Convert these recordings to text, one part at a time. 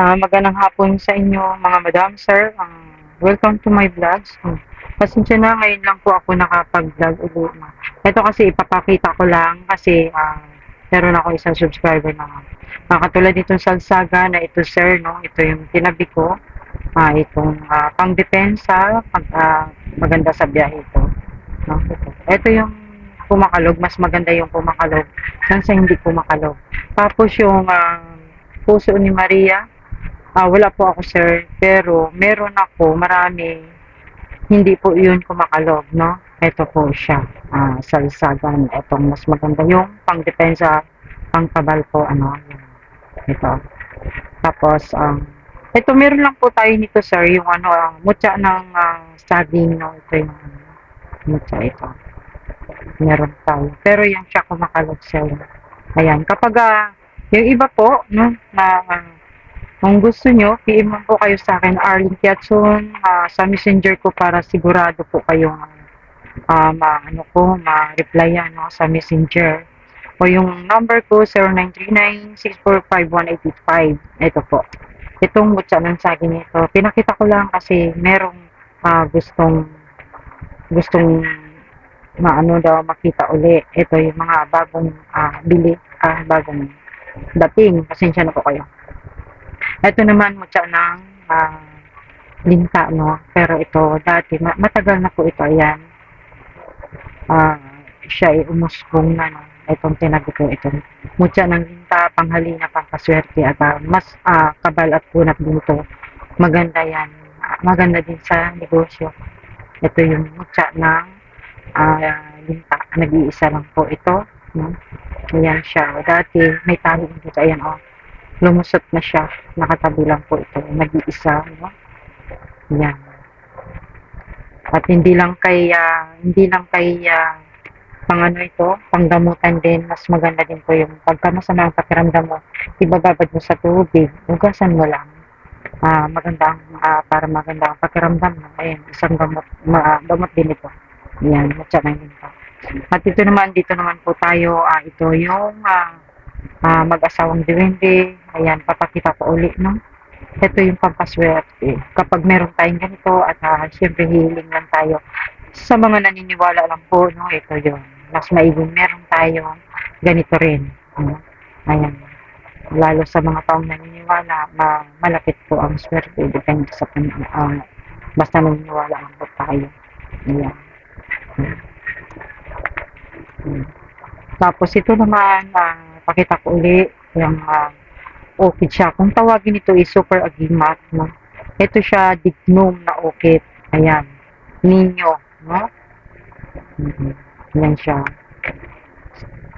Ah, magandang hapon sa inyo mga madam, sir. Ah, welcome to my vlogs. Hmm. Pasensya na, ngayon lang po ako nakapag-vlog ulit. Ito kasi ipapakita ko lang kasi ah, meron ako isang subscriber na ah, katulad itong salsaga na ito sir, no? ito yung tinabi ko. Ah, itong ah, pangdepensa, pag, ah, maganda sa biyahe ito. No? Ito. ito yung kumakalog, mas maganda yung kumakalog kaysa sa hindi kumakalog. Tapos yung ah, puso ni Maria, Ah, wala po ako, sir. Pero, meron ako, marami. Hindi po yun kumakalog, no? Ito po siya. Ah, salsagan. Itong mas maganda yung pangdepensa, pangkabal po, ano. Ito. Tapos, um, ito, meron lang po tayo nito, sir. Yung ano, ang mutya ng ah, saging, no? Ito yung ano, mutya ito. Meron tayo. Pero yung siya kumakalog, sir. Ayan. Kapag, ah, yung iba po, no, na, ah, kung gusto nyo, PM po kayo sa akin, Arlene Piatson, ah, sa messenger ko para sigurado po kayong uh, ma, ano ko, ma-replyan no, sa messenger. O yung number ko, 0939-645-1885. Ito po. Itong mutya ng saging ito. Pinakita ko lang kasi merong ah, gustong gustong maano daw makita uli. Ito yung mga bagong ah, bili, ah, bagong dating. Pasensya na po kayo. Ito naman mutya ng ah, linta, no? Pero ito, dati, ma- matagal na po ito, ayan. Ah, siya ay umusbong na, no? Itong tinabi ko, itong mutya ng linta, panghalina, pangkaswerte, at ah, mas ah, kabal at punat dito. Maganda yan. Maganda din sa negosyo. Ito yung mutya ng ah, linta. Nag-iisa lang po ito. No? Ayan siya. Dati, may tali dito. Ayan, oh lumusot na siya. Nakatabi lang po ito. Nag-iisa, no? Yan. At hindi lang kay, ah, hindi lang kay, ah, pang ano ito, panggamutan din, mas maganda din po yung pagka masama ang pakiramdam mo, ibababad mo sa tubig, ugasan mo lang. Ah, maganda ang, ah, para maganda ang pakiramdam mo. Ayan, isang gamot, ma, gamot din ito. Yan, matya na yun ito. At ito naman, dito naman po tayo, ah, ito yung, ah, ah, mag-asawang diwende. Ayan, papakita ko uli, no? Ito yung pampaswerte. Kapag meron tayong ganito at ah, siyempre healing lang tayo. Sa mga naniniwala lang po, no? Ito yun. Mas maiging meron tayong ganito rin. No? Ayan. Lalo sa mga taong naniniwala, ma malapit po ang swerte. Depende sa pan ah, basta naniniwala lang po tayo. Ayan. Hmm. Tapos ito naman, ah, pakita ko uli yung ah, orchid siya. Kung tawagin ito is super agimat, no? Ito siya dignum na orchid. Ayan. Ninyo, no? Mhm. Yan siya.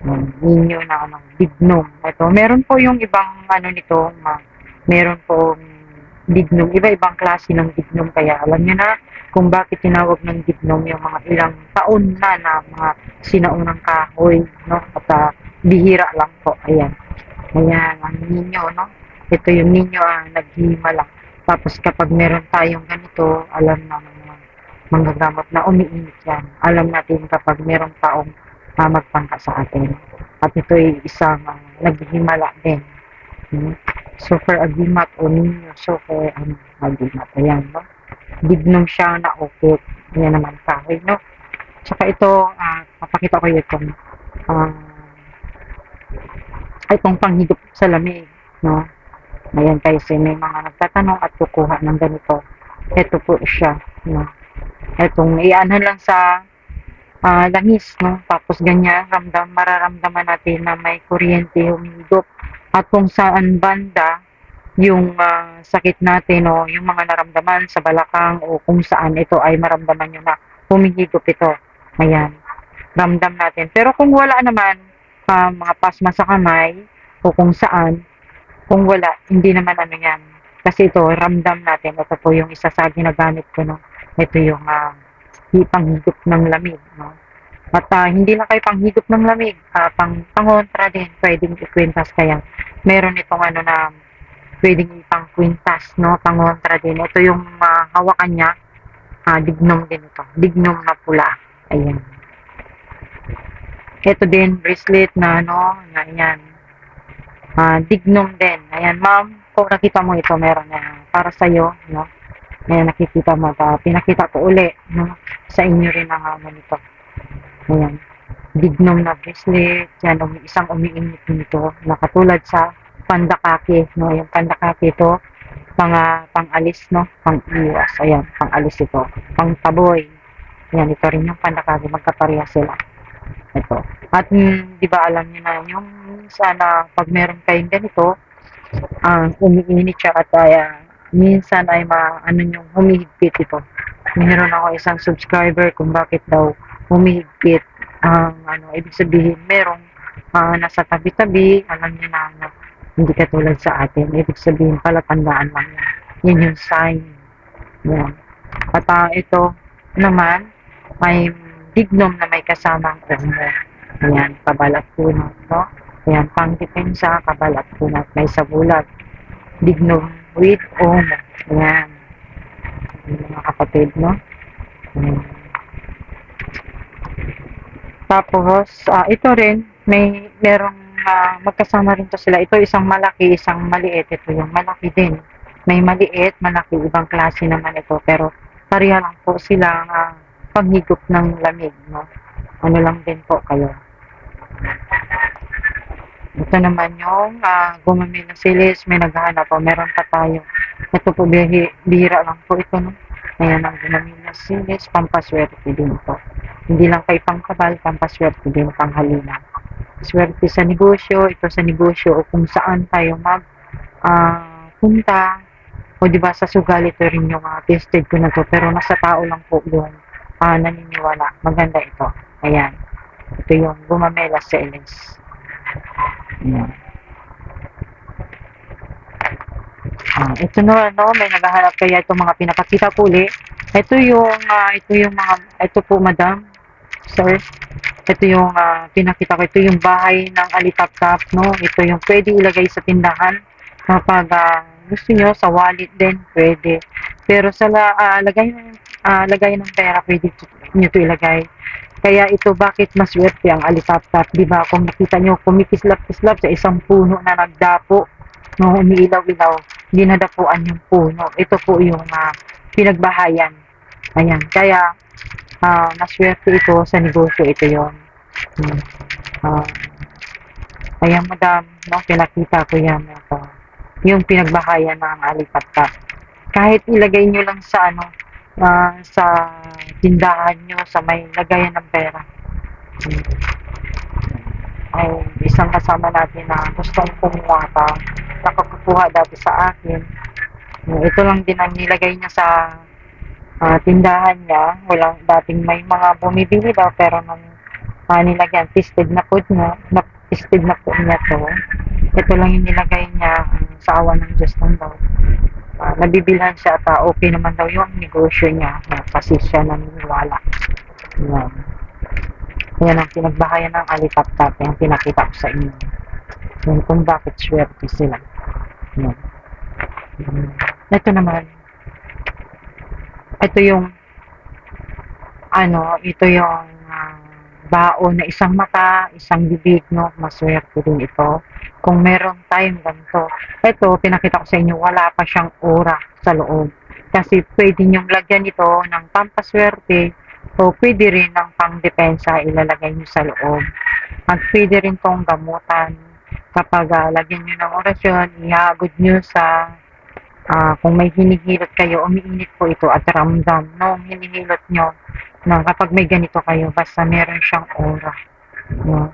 Ayan. Ninyo na ano, dignum. Ito. Meron po yung ibang ano nito, ma, meron po dignum. Iba-ibang klase ng dignum. Kaya alam nyo na kung bakit tinawag ng dignum yung mga ilang taon na na mga sinaunang kahoy, no? At ah, bihira lang po. Ayan. Ayan, ang ninyo, no? Ito yung ninyo ang naghihimala. Tapos kapag meron tayong ganito, alam na mga manggagamot na umiinit yan. Alam natin kapag meron taong uh, magpangka sa atin. At ito ay isang uh, naghihimala din. Hmm? Super agimat o ninyo, super um, agimat. Ayan, no? Dignum siya na ukit. Ayan naman kahoy, no? Tsaka ito, uh, papakita ko itong uh, itong panghigop sa lamig, no? Ayan kasi may mga nagtatanong at kukuha ng ganito. Ito po siya, no? Itong iyanan lang sa uh, langis, no? Tapos ganyan, ramdam, mararamdaman natin na may kuryente humigop. At kung saan banda, yung uh, sakit natin o yung mga naramdaman sa balakang o kung saan ito ay maramdaman nyo na humihigop ito. Ayan, ramdam natin. Pero kung wala naman, uh, mga pasma sa kamay o kung saan, kung wala, hindi naman ano yan. Kasi ito, ramdam natin. Ito po yung isa sa ginagamit ko. No? Ito yung uh, panghigop ng lamig. No? At uh, hindi lang kayo panghigop ng lamig, uh, pang pangontra din, pwedeng ikwintas kaya. Meron itong ano na pwedeng ipang kwintas, no? Pangontra din. Ito yung uh, hawakan niya, uh, dignum din ito. Dignum na pula. Ayan. Ito din, bracelet na ano, na yan. Ah, dignum din. Ayan, ma'am. kung nakita mo ito, meron na para sa'yo, no? Ayan, nakikita mo, ta, pinakita ko uli, no? Sa inyo rin ang ano nito. Ayan. Dignum na bracelet, yan, umi, isang umiinit nito, na katulad sa pandakake, no? Yung pandakake ito, ah, pang-alis, no? Pang-iwas, ayan, pang-alis ito. Pang-taboy, yan, ito rin yung pandakake, magkapareha sila. Ito. At mm, di ba alam niyo na yung sana pag meron kayong ganito, ah umiinit siya at ah, minsan ay ma ano yung humihigpit ito. Meron ako isang subscriber kung bakit daw humihigpit ang ano ibig sabihin merong ah, nasa tabi-tabi, alam niyo na ano, hindi katulad sa atin. Ibig sabihin palatandaan lang yan. Yan yung sign. Yan. At ah, ito naman may dignum na may kasamang umo. Ayan, kabalat punot, no? Ayan, pang depensa, kabalat punot, may sabulat. Dignum with umo. Ayan. Mga kapatid, no? Ayan. Tapos, ah, ito rin, may merong ah, magkasama rin to sila. Ito isang malaki, isang maliit. Ito yung malaki din. May maliit, malaki, ibang klase naman ito. Pero pareha lang po sila ah, paghigop ng lamig, no? Ano lang din po kayo. Ito naman yung uh, gumamit ng silis, may naghahanap po, meron pa tayo. Ito po, bihi, bihira lang po ito, no? Ayan ang gumamit ng silis, pampaswerte din po. Hindi lang kay pangkabal, pampaswerte din, panghalina. Swerte sa negosyo, ito sa negosyo, o kung saan tayo mag ah, punta, o di ba sa sugal ito rin yung uh, tested ko na to, pero nasa tao lang po yung ah, naniniwala. Maganda ito. Ayan. Ito yung gumamela sa Elis. Ayan. Ah, ito na ano, may naghahanap kaya itong mga pinapakita ko uli. Ito yung ah, ito yung mga ito po madam, sir. Ito yung ah, pinakita ko. Ito yung bahay ng alitap-tap, no? Ito yung pwede ilagay sa tindahan kapag ah, gusto nyo sa wallet din pwede. Pero sa ah, lagay ah, lagay ng pera pwede nyo ito ilagay. Kaya ito bakit maswerte ang alitap-tap, di ba? Kung nakita nyo, kumikislap-kislap sa isang puno na nagdapo, no, umiilaw-ilaw, hindi nadapuan yung puno. Ito po yung ah, pinagbahayan. Ayan, kaya ah, maswerte ito sa negosyo, ito yon. Hmm. Ah, ayan, madam, no, pinakita ko yan. Ito. Yung pinagbahayan ng alitap-tap. Kahit ilagay nyo lang sa ano, ah, sa tindahan nyo sa may lagayan ng pera. Hmm. Ay, isang kasama natin na gustong kumuha pa, nakakukuha dati sa akin. Hmm, Ito lang din ang nilagay niya sa ah, tindahan niya. Walang dating may mga bumibili daw pero nung uh, nilagyan, tested na po niya, na, tested na po niya to. Ito lang yung nilagay niya ah, sa awa ng Diyos lang daw uh, nabibilhan siya at ah, okay naman daw yung negosyo niya uh, kasi siya naniniwala. Yan. Yan ang pinagbahayan ng alitap-tap yung pinakita ko sa inyo. Yan kung bakit swerte sila. Yan. Yan. Ito naman, ito yung ano, ito yung baon na isang mata, isang bibig, no? Maswerte din ito. Kung meron time ganito. Ito, pinakita ko sa inyo, wala pa siyang ora sa loob. Kasi pwede niyong lagyan ito ng pampaswerte o pwede rin ng pangdepensa ilalagay niyo sa loob. At pwede rin tong gamutan. Kapag ah, lagyan niyo ng orasyon, ihagod niyo sa ah, kung may hinihilot kayo, umiinit po ito at ramdam nung hinihilot nyo na kapag may ganito kayo, basta meron siyang aura. No?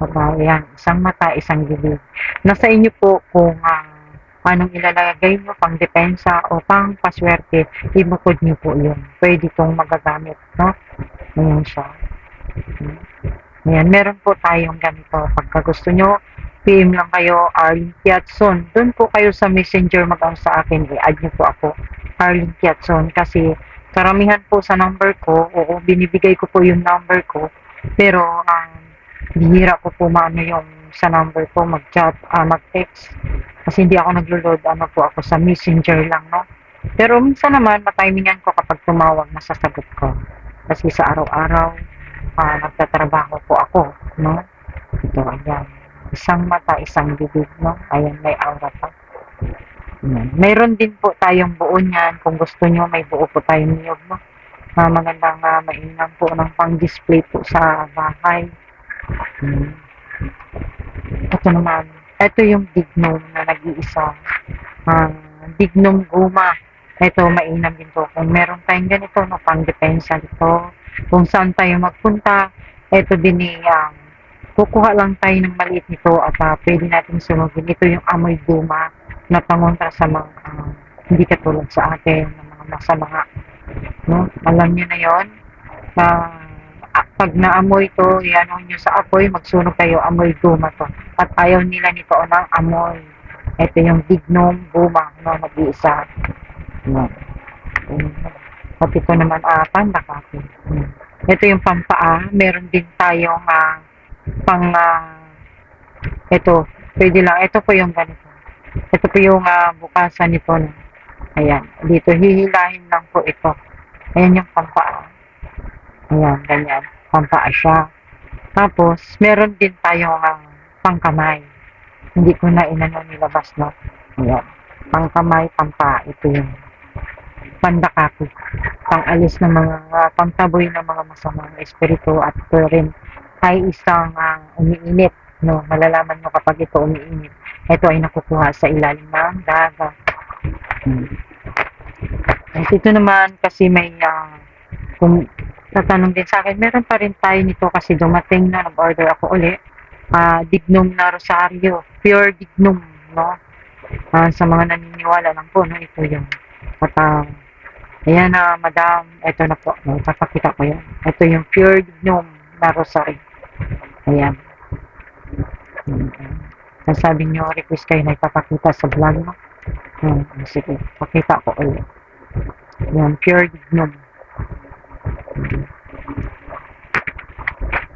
Baba, yan, isang mata, isang bibig. Nasa inyo po kung ah, anong ilalagay nyo pang depensa o pang paswerte, ibukod nyo po yun. Pwede itong magagamit, no? Ayan siya. Ayan, meron po tayong ganito. Pagka gusto nyo, PM lang kayo, Arlene Piatson. Doon po kayo sa messenger mag sa akin, i-add nyo po ako, Arlene Piatson. Kasi karamihan po sa number ko, oo, binibigay ko po yung number ko, pero ang bihira ko po maano yung sa number ko, mag-chat, ah, mag-text. Kasi hindi ako naglo-load, ano po ako sa messenger lang, no? Pero minsan naman, matimingan ko kapag tumawag, nasasagot ko. Kasi sa araw-araw, ah, nagtatrabaho po ako, no? Ito, ayan. Isang mata, isang bibig, no? Ayan, may aura. Yan. Mayroon din po tayong buo niyan. Kung gusto nyo, may buo po tayong niyog. No? Uh, magandang uh, mainam po ng pang-display po sa bahay. Hmm. Ito naman. Ito yung dignum na nag-iisa. Uh, dignum guma. Ito, mainam din po. Kung meron tayong ganito, no, pang-depensa ito. Kung saan tayo magpunta, ito din yung kukuha lang tayo ng maliit nito at uh, pwede natin sunugin. Ito yung amoy guma na pangontra sa mga uh, hindi katulad sa atin, ng mga masama. No? Alam niyo na yon na uh, pag naamoy to, yan nyo sa apoy, magsunog kayo, amoy guma to. At ayaw nila nito ng amoy. Ito yung dignum guma, no, nag-iisa. No. At ito naman, ah, uh, pandakati. Hmm. Ito yung pampaa. Meron din tayong uh, pang, uh, ito, pwede lang. Ito po yung ganito. Ito po yung uh, bukasan nito. Ayan. Dito, hihilahin lang po ito. Ayan yung pampaa. Ayan, ganyan. Pampaa siya. Tapos, meron din tayong uh, pangkamay. Hindi ko na inano nilabas, no? Ayan. Pangkamay, pampa. Ito yung pandakaki. Pang-alis ng mga, uh, pangtaboy ng mga masamang espiritu at ito rin ay isang uh, umiinit. No? Malalaman nyo kapag ito umiinit. Ito ay nakukuha sa ilalim ng dagat. Hmm. At ito naman kasi may uh, kung tatanong din sa akin, meron pa rin tayo nito kasi dumating na nag-order ako uli. Uh, dignum na rosaryo. Pure dignum, no? Uh, sa mga naniniwala lang po, no? Ito yung at uh, ayan na, uh, madam, ito na po, no? Papakita ko yan. Ito yung pure dignum na rosaryo. Ayan. Ang sabi nyo, request kayo na ipapakita sa vlog, no? Hmm, sige, pakita ko ulit. Yan, pure dignum.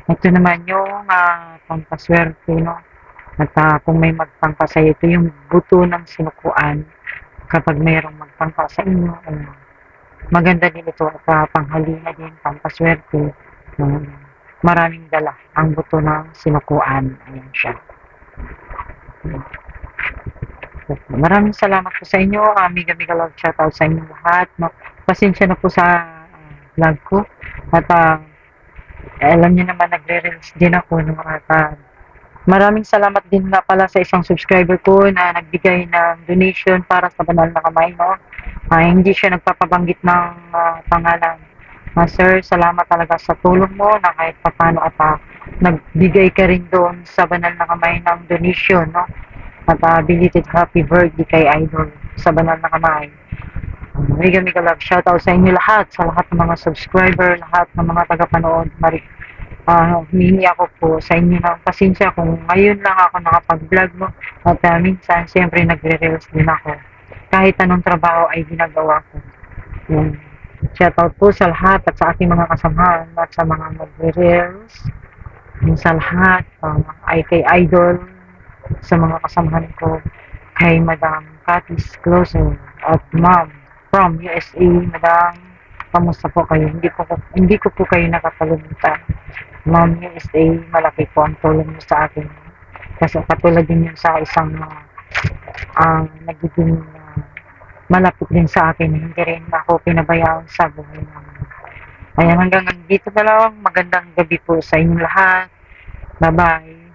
Ito naman yung uh, pampaswerte, no? At uh, kung may magpangka sa ito yung buto ng sinukuan kapag mayroong magpangka sa inyo. Uh, maganda din ito at uh, panghalina din, pampaswerte. Uh, maraming dala ang buto ng sinukuan. Ayan siya. Maraming salamat po sa inyo. Amiga Amiga Love shoutout sa inyo lahat. Pasensya na po sa uh, vlog ko. At uh, alam niyo naman nagre-release din ako no? at uh, maraming salamat din nga pala sa isang subscriber ko na nagbigay ng donation para sa banal na kamay no. Uh, hindi siya nagpapabanggit ng uh, pangalan. Uh, sir, salamat talaga sa tulong mo na kahit paano at uh, nagbigay ka rin doon sa banal na kamay ng donation no. At uh, belated happy birthday kay Idol sa banal na kamay. Mega mega love shoutout sa inyo lahat, sa lahat ng mga subscriber, lahat ng mga tagapanood. Mari, uh, humingi ako po sa inyo ng pasensya kung ngayon lang ako nakapag-vlog no. At uh, minsan, siyempre nagre-reels din ako. Kahit anong trabaho ay ginagawa ko. Yung shoutout po sa lahat at sa aking mga kasamahan at sa mga magre-reels. Yung sa lahat, uh, ay kay Idol, sa mga kasamahan ko kay Madam Katis Closer at Ma'am from USA. Madam, kamusta po kayo? Hindi ko, hindi ko po kayo nakakalimutan. Ma'am USA, malaki po ang tulong niyo sa akin. Kasi katulad din yun sa isang uh, uh, nagiging uh, malapit din sa akin. Hindi rin ako pinabayaan sa buhay namin. Ayan, hanggang dito na lang. Magandang gabi po sa inyong lahat. Bye-bye.